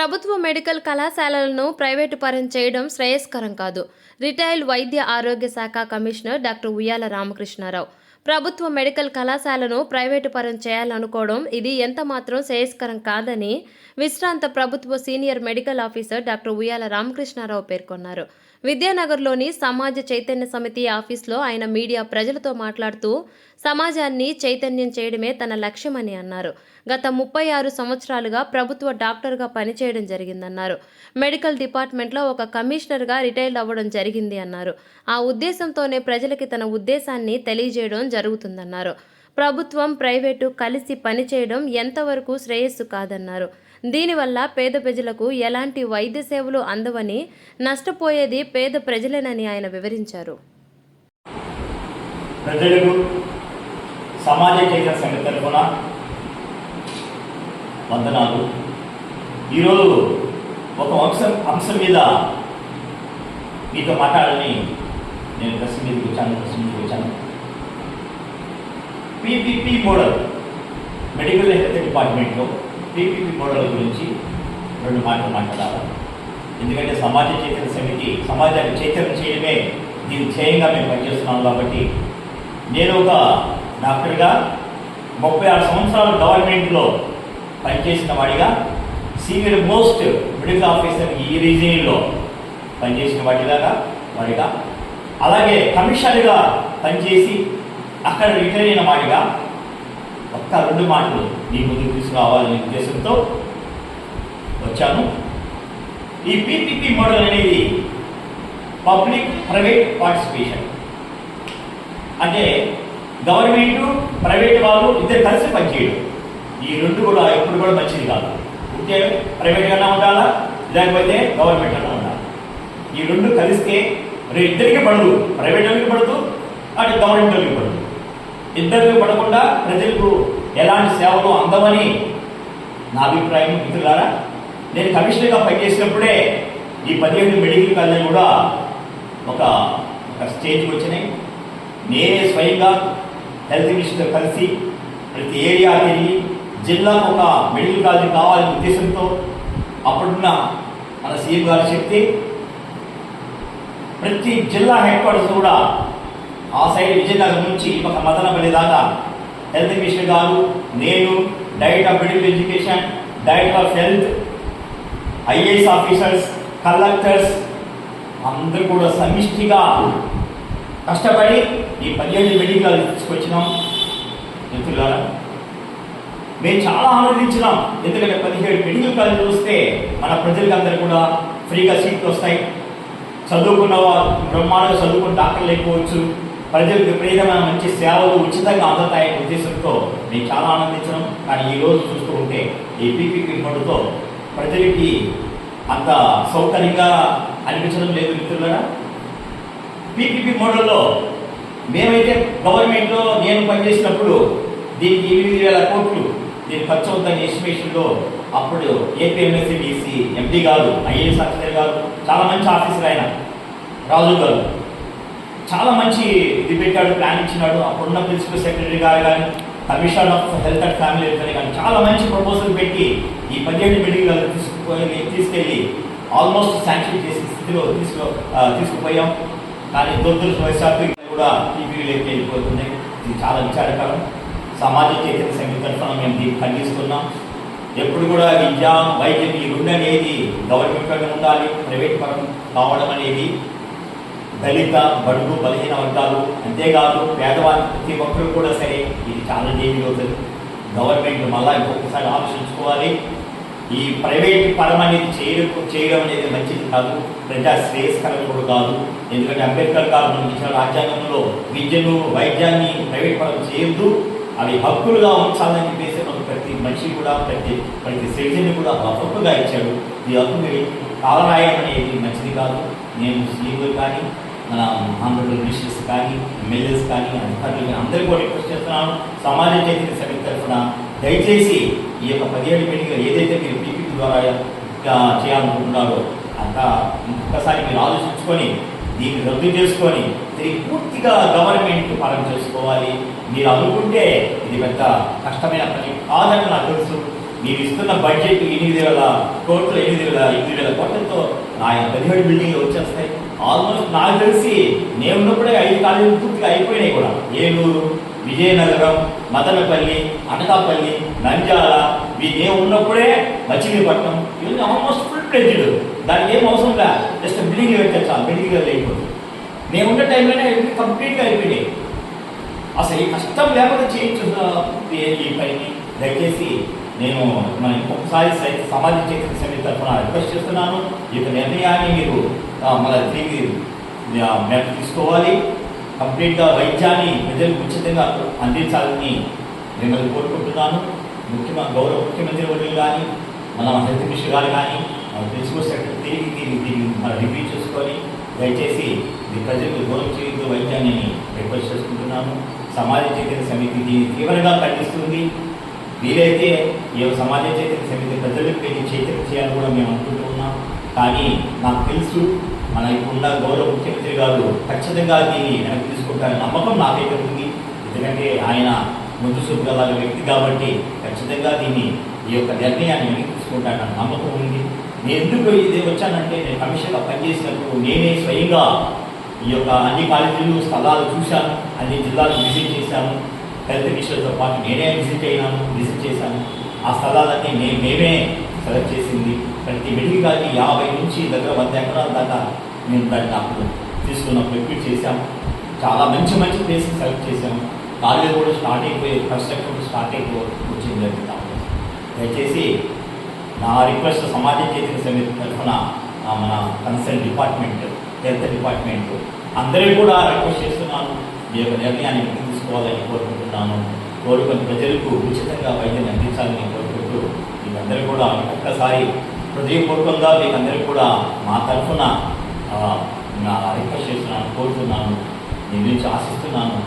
ప్రభుత్వ మెడికల్ కళాశాలలను ప్రైవేటు పరం చేయడం శ్రేయస్కరం కాదు. రిటైర్డ్ వైద్య ఆరోగ్య శాఖ కమిషనర్ డాక్టర్ ఉయ్యాల రామకృష్ణారావు. ప్రభుత్వ మెడికల్ కళాశాలను ప్రైవేటు పరం చేయాలనుకోవడం ఇది ఎంత మాత్రం శ్రేయస్కరం కాదని విశ్రాంత ప్రభుత్వ సీనియర్ మెడికల్ ఆఫీసర్ డాక్టర్ ఉయ్యాల రామకృష్ణారావు పేర్కొన్నారు. విద్యానగర్లోని సమాజ చైతన్య సమితి ఆఫీస్లో ఆయన మీడియా ప్రజలతో మాట్లాడుతూ సమాజాన్ని చైతన్యం చేయడమే తన లక్ష్యమని అన్నారు. గత ముప్పై ఆరు సంవత్సరాలుగా ప్రభుత్వ డాక్టర్గా పనిచేయడం జరిగిందన్నారు. మెడికల్ డిపార్ట్మెంట్లో ఒక కమిషనర్గా రిటైర్డ్ అవ్వడం జరిగింది అన్నారు. ఆ ఉద్దేశంతోనే ప్రజలకి తన ఉద్దేశాన్ని తెలియజేయడం జరుగుతుందన్నారు. ప్రభుత్వం ప్రైవేటు కలిసి పనిచేయడం ఎంతవరకు శ్రేయస్సు కాదన్నారు. దీనివల్ల పేద ప్రజలకు ఎలాంటి వైద్య సేవలు అందవని నష్టపోయేది పేద ప్రజలేనని ఆయన వివరించారు. ప్రజలకు సమాజ చైతన్య సంఘ తరఫున వందనాలు. ఈరోజు ఒక అంశం అంశం మీద మీతో మాట్లాడాలని నేను ప్రశ్న మీదకి వచ్చాను ప్రశ్న మీదకి వచ్చాను. పీపీపీ మోడల్ మెడికల్ హెల్త్ డిపార్ట్మెంట్లో పీపీపీ మోడల్ గురించి రెండు మాటలు మాట్లాడాలి. ఎందుకంటే సమాజ చైతన్య సమితి సమాజాన్ని చైతన్యం చేయడమే దీని ధ్యేయంగా మేము పనిచేస్తున్నాం కాబట్టి నేను ఒక డాక్టర్గా ముప్పై ఆరు సంవత్సరాలు గవర్నమెంట్లో పనిచేసిన వాడిగా సీనియర్ మోస్ట్ మెడికల్ ఆఫీసర్ ఈ రీజియన్లో పనిచేసిన వాడిలాగా వాడిగా. అలాగే కమిషనర్గా పనిచేసి అక్కడ రిటైర్ అయిన వాడిగా ఒక్క రెండు మాటలు నీ ముందుకు తీసుకురావాలనే ఉద్దేశంతో వచ్చాను. ఈ పీపీపీ మోడల్ అనేది పబ్లిక్ ప్రైవేట్ పార్టిసిపేషన్. అంటే గవర్నమెంట్ ప్రైవేట్ వాళ్ళు ఇద్దరు కలిసి పనిచేయడం. ఈ రెండు కూడా ఎప్పుడు కూడా మంచిది కాదు. ఉంటే ప్రైవేట్గానే ఉండాలా? లేకపోతే గవర్నమెంట్ అన్నా ఉండాలి? ఈ రెండు కలిస్తే రేపు ఇద్దరికి పడదు. ప్రైవేట్ వాళ్ళకి పడదు అటు గవర్నమెంట్ వాళ్ళకి పడదు. ఇద్దరికి పడకుండా ప్రజలకు ఎలాంటి సేవలు అందమని నా అభిప్రాయం మిత్రులారా నేను కమిషనర్గా పనిచేసినప్పుడే ఈ పదిహేడు మెడికల్ కాలేజీ కూడా ఒక ఒక స్టేజ్కి వచ్చినాయి. నేనే స్వయంగా హెల్త్ మినిస్టర్ కలిసి ప్రతి ఏరియా తిరిగి జిల్లాకు ఒక మెడికల్ కాలేజీ కావాలనే ఉద్దేశంతో అప్పుడున్న మన సీఎం గారు చెప్తే ప్రతి జిల్లా హెడ్ క్వార్టర్స్ కూడా ఆ సైడ్ విజయనగరం నుంచి ఒక మదనపల్లి దాకా హెల్త్ మినిస్టర్ గారు నేను direct of medical education direct of health IAS officers collectors అందరూ కూడా సమిష్టిగా కష్టపడి ఈ పదిహేడు మెడికల్ తీసుకొచ్చినాం. మిత్రులారా మేము చాలా ఆనందించినాం. ఎందుకంటే పదిహేడు మెడికల్ కాలేజీలు వస్తే మన ప్రజలకు అందరూ కూడా ఫ్రీగా సీట్లు వస్తాయి. చదువుకున్న వాళ్ళు బ్రహ్మాండంగా చదువుకున్న డాక్టర్లు అయిపోవచ్చు. ప్రజలకు విపరీతమైన మంచి సేవలు ఉచితంగా అందుతాయనే ఉద్దేశంతో మేము చాలా ఆనందించడం. కానీ ఈ రోజు చూస్తూ ఉంటే ఈ పీపీపీ మోడుతో ప్రజలకి అంత సౌకర్యంగా అనిపించడం లేదు మిత్రులరా. పీపీపీ మోడల్లో మేమైతే గవర్నమెంట్లో నేను పనిచేసినప్పుడు దీనికి ఎనిమిది వేల కోట్లు దీని ఖర్చు అవుతుందని ఎస్టిమేషన్లో అప్పుడు ఏపీఎంఎస్సీడీసీ ఎండి గారు ఐఏఎస్ ఆఫీసర్ గారు చాలా మంచి ఆఫీసర్ ఆయన రాజు గారు చాలా మంచి ఇది పెట్టాడు ప్లాన్ ఇచ్చినాడు. అప్పుడున్న ప్రిన్సిపల్ సెక్రటరీ గారు కానీ commissioner of health and family welfare కానీ చాలా మంచి ప్రపోజల్ పెట్టి ఈ పదిహేడు మెడికల్ తీసుకుపోయి తీసుకెళ్ళి ఆల్మోస్ట్ శాంక్షన్ చేసే స్థితిలో తీసుకు తీసుకుపోయాం. కానీ దురదృష్టవశాత్తు ఇక్కడ కూడా టీవీలోకి వెళ్ళిపోతున్నాయి. ఇది చాలా విచారకరం. సమాజ చైతన్య సంఘం తరఫున మేము దీన్ని ఖండిస్తున్నాం. ఎప్పుడు కూడా విద్య వైద్యం ఈ రెండు అనేది గవర్నమెంట్లోనే ఉండాలి ప్రైవేట్ పరం కావడం అనేది దళిత బడుగు బలహీన వర్గాలు అంతేకాదు పేదవారి ప్రతి ఒక్కరు కూడా సరే ఇది చాలా డేంజర్ అవుతుంది గవర్నమెంట్ మళ్ళా ఇంకొకసారి ఆలోచించుకోవాలి. ఈ ప్రైవేట్ పరం అనేది చేయడం చేయడం అనేది మంచిది కాదు ప్రజా శ్రేయస్కరం కూడా కాదు. ఎందుకంటే అంబేద్కర్ గారు ఇచ్చిన రాజ్యాంగంలో విద్యను వైద్యాన్ని ప్రైవేట్ పరం చేయొద్దు అవి హక్కులుగా ఉంచాలని చెప్పేసి మనకు ప్రతి మనిషి కూడా ప్రతి ప్రతి సిటిజన్ కూడా హక్కుగా ఇచ్చాడు. ఈ హక్కు కాలరాయడం అనేది మంచిది కాదు. నేను సీఎం కానీ మన ఆంధ్రప్రదేశ్ మినిస్టర్స్ కానీ ఎమ్మెల్యేస్ కానీ అధికారులు కానీ అందరికీ కూడా రిక్వెస్ట్ చేస్తున్నాను సమాజ చైతన్య సమితి తరఫున దయచేసి ఈ యొక్క పదిహేడు మీటింగ్ ఏదైతే మీరు పీపీపీ ద్వారా చేయాలనుకుంటున్నారో అంతా ఒక్కసారి మీరు ఆలోచించుకొని దీన్ని రద్దు చేసుకొని తిరిగి పూర్తిగా గవర్నమెంట్ పరం చేసుకోవాలి. మీరు అనుకుంటే ఇది పెద్ద కష్టమైన పని కాదని నాకు తెలుసు. మీరు ఇస్తున్న బడ్జెట్ ఎనిమిది వేల కోట్లు ఎనిమిది వేల ఎనిమిది వేల కోట్లతో నా పదిహేడు బిల్డింగ్లు వచ్చేస్తాయి. ఆల్మోస్ట్ నాకు తెలిసి నేను ఉన్నప్పుడే ఐదు కాలేజీలు పూర్తిగా అయిపోయినాయి కూడా. ఏలూరు విజయనగరం మదనపల్లి అనకాపల్లి నంజాల మీ నేను ఉన్నప్పుడే మచిలీపట్నం ఇవన్నీ ఆల్మోస్ట్ ఫుల్ ప్లేజ్డ్ దానికి ఏం అవసరం లే. జస్ట్ బిల్డింగ్ పెట్టచ్చు ఆ బిల్డింగ్ లేకపోతే నేను ఉన్న టైంలోనే కంప్లీట్గా అయిపోయినాయి. అసలు ఈ కష్టం లేకపోతే చేయించు ఈ- ఈ పని దయచేసి నేను మన ఇంకొకసారి సమాధి చేసిన చైతన్య సమితి తరఫున రిక్వెస్ట్ చేస్తున్నాను. ఈ యొక్క నిర్ణయాన్ని మీరు ఆ, మళ్ళీ తిరిగి మేము తీసుకోవాలి. కంప్లీట్గా వైద్యాన్ని ప్రజలకు ఉచితంగా అందించాలని మిమ్మల్ని కోరుకుంటున్నాను. ముఖ్యమ గౌరవ ముఖ్యమంత్రి వర్యులు కానీ మన హెల్త్ మినిస్టర్ గారు కానీ మన ప్రిన్సిపల్ సెక్రటరీ తిరిగి తిరిగి తిరిగి మన రివ్యూ చేసుకొని దయచేసి ఇది ప్రజలకు దూరం చేయొద్దు వైద్యాన్ని రిక్వెస్ట్ చేసుకుంటున్నాను. సమాజ చైతన్య సమితి దీన్ని తీవ్రంగా ఖండిస్తుంది. వీలైతే ఈ యొక్క సమాజ చైతన్య సమితి ప్రజలకు ఇది చైతన్య చేయాలని కూడా మేము అనుకుంటూ ఉన్నాం. కానీ నాకు తెలుసు మన ఇప్పుడున్న గౌరవ ముఖ్యమంత్రి గారు ఖచ్చితంగా దీన్ని వెనక్కి తీసుకుంటారని నమ్మకం నాకైతే ఉంది. ఎందుకంటే ఆయన ముందు చూపు వ్యక్తి కాబట్టి ఖచ్చితంగా దీన్ని ఈ యొక్క నిర్ణయాన్ని వెనక్కి తీసుకుంటానని నమ్మకం ఉంది. నేను ఎందుకు ఇది వచ్చానంటే నేను కమిషన్గా పనిచేసినప్పుడు నేనే స్వయంగా ఈ యొక్క అన్ని కాలేజీలు స్థలాలు చూశాను. అన్ని జిల్లాలు విజిట్ చేశాను. హెల్త్ మినిస్టర్తో పాటు నేనే విజిట్ అయినాను విజిట్ చేశాను. ఆ స్థలాలన్నీ మే మేమే సెలెక్ట్ చేసింది. ప్రతి మెడికల్ కాలేజీ యాభై నుంచి దగ్గర వంద ఎకరాల దాకా మేము దాన్ని అప్పుడు తీసుకున్నప్పుడు రిక్రూట్ చేశాము చాలా మంచి మంచి ప్లేసెస్ సెలెక్ట్ చేశాము కాలేజీ కూడా స్టార్ట్ అయిపోయి కన్స్ట్రక్షన్ స్టార్ట్ అయిపోయి వచ్చింది జరుగుతాము దయచేసి నా రిక్వెస్ట్ సమాజం చేసిన సమితి తరఫున ఆ, మన కన్సర్న్ డిపార్ట్మెంట్ హెల్త్ డిపార్ట్మెంట్ అందరూ కూడా రిక్వెస్ట్ చేస్తున్నాను. ఈ యొక్క నిర్ణయాన్ని తీసుకోవాలని కోరుకుంటున్నాను కోరుకుని ప్రజలకు ఉచితంగా వైద్యం అందించాలని కోరుకుంటూ మీకందరూ కూడా ఒక్కసారి హృదయపూర్వకంగా మీకందరూ కూడా మా తరఫున నా రిక్వెస్ట్ చేస్తున్నాను కోరుతున్నాను మీ నుంచి ఆశిస్తున్నాను.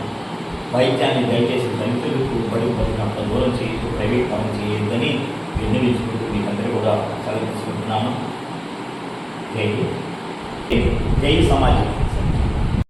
వైద్యాన్ని దయచేసి దళితులకు బడి బతికంత దూరం చేయొద్దు ప్రైవేట్ పని చేయొద్దని విన్నవించుకుంటూ మీకందరూ కూడా సెలవు తీసుకుంటున్నాను. జై జై సమాజం.